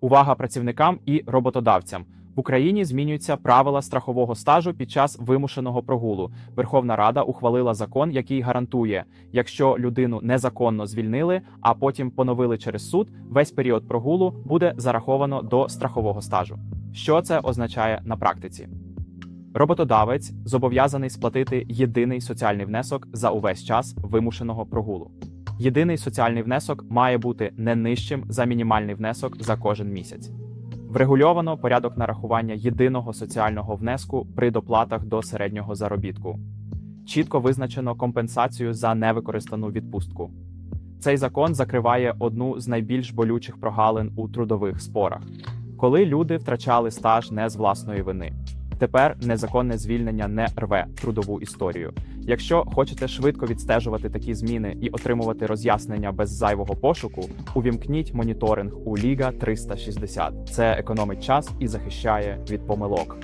Увага працівникам і роботодавцям. В Україні змінюються правила страхового стажу під час вимушеного прогулу. Верховна Рада ухвалила закон, який гарантує, якщо людину незаконно звільнили, а потім поновили через суд, весь період прогулу буде зараховано до страхового стажу. Що це означає на практиці? Роботодавець зобов'язаний сплатити єдиний соціальний внесок за увесь час вимушеного прогулу. Єдиний соціальний внесок має бути не нижчим за мінімальний внесок за кожен місяць. Врегульовано порядок нарахування єдиного соціального внеску при доплатах до середнього заробітку. Чітко визначено компенсацію за невикористану відпустку. Цей закон закриває одну з найбільш болючих прогалин у трудових спорах, коли люди втрачали стаж не з власної вини. Тепер незаконне звільнення не рве трудову історію. Якщо хочете швидко відстежувати такі зміни і отримувати роз'яснення без зайвого пошуку, увімкніть моніторинг у Ліга 360. Це економить час і захищає від помилок.